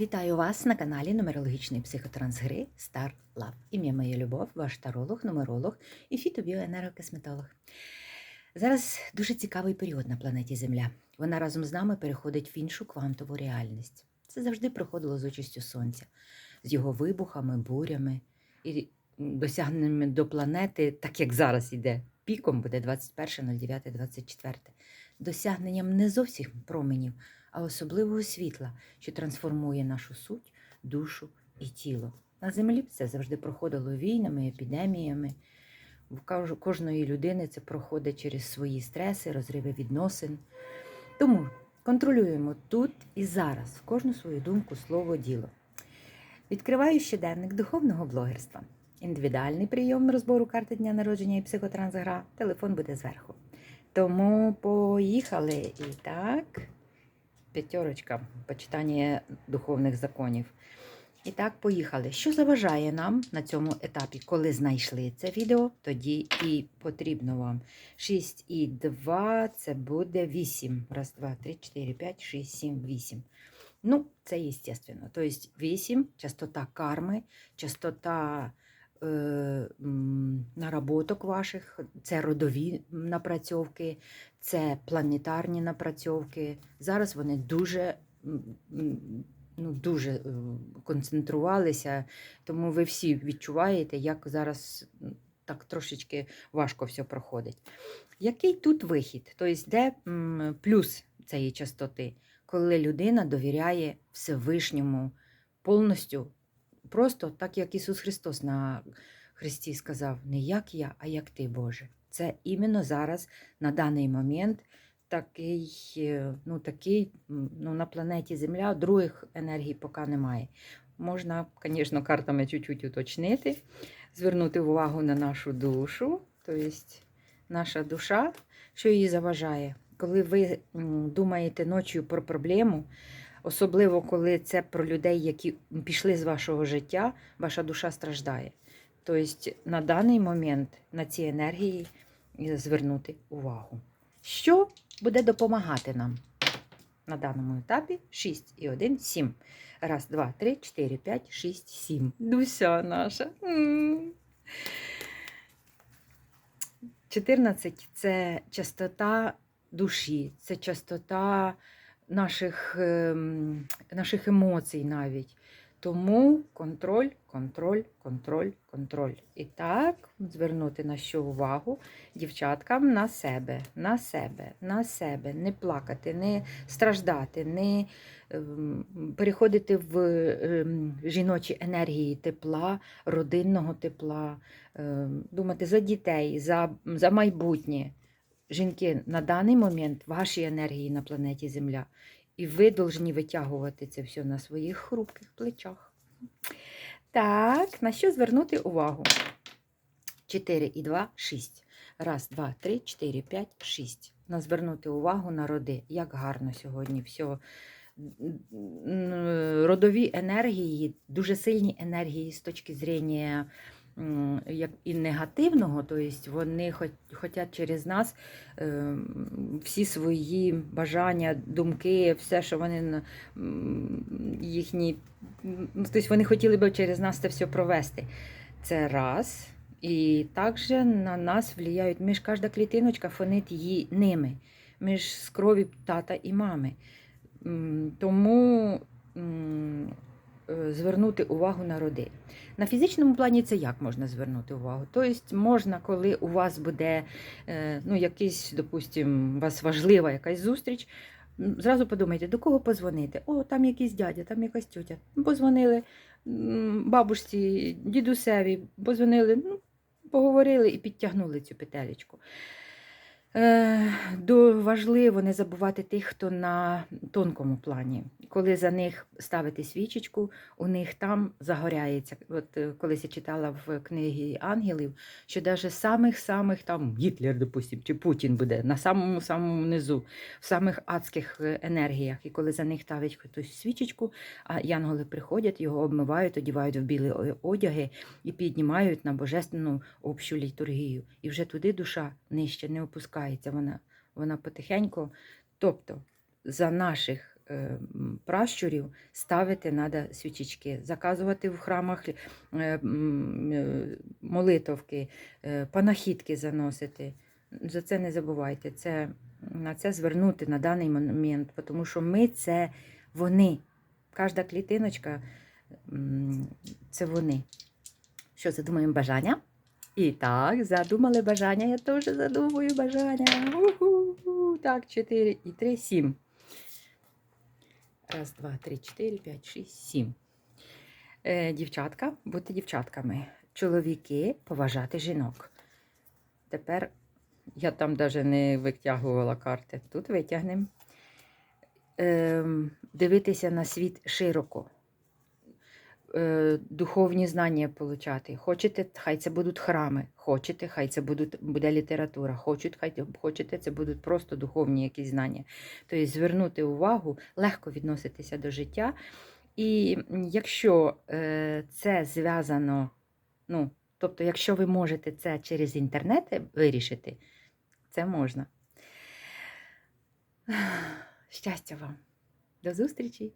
Вітаю вас на каналі Нумерологічної психотрансгри Star Love. Ім'я моє Любов, ваш таролог, нумеролог і фітобіоенергокосметолог. Зараз дуже цікавий період на планеті Земля. Вона разом з нами переходить в іншу квантову реальність. Це завжди проходило з участю сонця, з його вибухами, бурями і досягненнями до планети, так як зараз іде. Піком буде 21.09.24. Досягненням не зовсім променів, а особливого світла, що трансформує нашу суть, душу і тіло. На землі це завжди проходило війнами, епідеміями. В кожної людини це проходить через свої стреси, розриви відносин. Тому контролюємо тут і зараз кожну свою думку, слово, діло. Відкриваю щоденник духовного блогерства. Індивідуальний прийом розбору карти дня народження і психотрансгра. Телефон буде зверху. Тому поїхали. І так, п'ятерочка, почитання духовних законів. І так, поїхали. Що заважає нам на цьому етапі, коли знайшли це відео, тоді і потрібно вам 6 і 2, це буде 8. Раз, два, три, 4, 5, 6, 7, 8. Ну, це естественно. Тобто 8 частота карми, частота наработок ваших, це родові напрацьовки, це планетарні напрацьовки. Зараз вони дуже, ну, дуже е, концентрувалися, тому ви всі відчуваєте, як зараз так трошечки важко все проходить. Який тут вихід? Тобто, де плюс цієї частоти, коли людина довіряє Всевишньому повністю, просто так, як Ісус Христос на Христі сказав: не як я, а як ти, Боже. Це іменно зараз, на даний момент, такий, е, ну, такий, ну, на планеті Земля других енергій поки немає. Можна, звісно, картами чуть-чуть уточнити, звернути увагу на нашу душу, тобто наша душа, що її заважає. Коли ви думаєте ночі про проблему, особливо коли це про людей, які пішли з вашого життя, ваша душа страждає. Тобто на даний момент на ці енергії звернути увагу. Що буде допомагати нам на даному етапі? 6 і 1, 7. Раз, два, три, чотири, п'ять, шість, сім. Дуся наша. 14 це частота душі, це частота наших, ем, наших емоцій навіть. Тому контроль, контроль, контроль, контроль. І так, звернути на що увагу дівчаткам на себе, на себе, на себе, не плакати, не страждати, не ем, переходити в ем, жіночі енергії тепла, родинного тепла, думати за дітей, за, за майбутнє. Жінки, на даний момент ваші енергії на планеті Земля. І ви повинні витягувати це все на своїх хрупких плечах. Так, на що звернути увагу? 4 і 2, 6. Раз, два, три, 4, 5, 6. На звернути увагу на роди. Як гарно сьогодні все. Родові енергії, дуже сильні енергії з точки зрення і негативного, тобто вони хочуть через нас ем, всі свої бажання, думки, все, що вони їхні, тобто вони хотіли би через нас це все провести. Це раз. І також на нас впливають, ми ж кожна клітиночка фонить її ними. Ми ж з крові тата і мами. Тому звернути увагу на роди. На фізичному плані це як можна звернути увагу? Тобто можна, коли у вас буде е, ну, якийсь, допустим, у вас важлива якась зустріч, зразу подумайте, до кого позвонити? О, там якийсь дядя, там якась тьотя. Позвонили бабусі, дідусеві, позвонили, ну, поговорили і підтягнули цю петелечку. Е, до- важливо не забувати тих, хто на тонкому плані. Коли за них ставити свічечку, у них там загоряється. От е, колись я читала в книгі ангелів, що навіть самих-самих там Гітлер, допустим, чи Путін буде на самому самому низу, в самих адських е, енергіях. І коли за них ставить хтось свічечку, а янголи приходять, його обмивають, одівають в білі одяги і піднімають на божественну общу літургію. І вже туди душа нижче не опускається. Вона, вона потихеньку. Тобто за наших е, пращурів ставити треба свічечки, заказувати в храмах е, е, молитовки, е, панахідки заносити. За це не забувайте. Це, на це звернути на даний момент, тому що ми це вони. Кожна клітиночка це вони. Що, задумаємо бажання? І так, задумали бажання. Я теж задумую бажання. Уху. Так, 4 і 3, 7. Раз, два, три, чотири, п'ять, шість, сім. Е, дівчатка, бути дівчатками. Чоловіки поважати жінок. Тепер я там навіть не витягувала карти. Тут витягнемо. Ем, дивитися на світ широко. Е, духовні знання получати. Хочете, хай це будуть храми. Хочете, хай це будуть, буде література. Хочуть, хай хочете, це будуть просто духовні якісь знання. Тобто звернути увагу, легко відноситися до життя. І якщо е, це зв'язано, ну, тобто, якщо ви можете це через інтернет вирішити, це можна. Щастя вам! До зустрічі!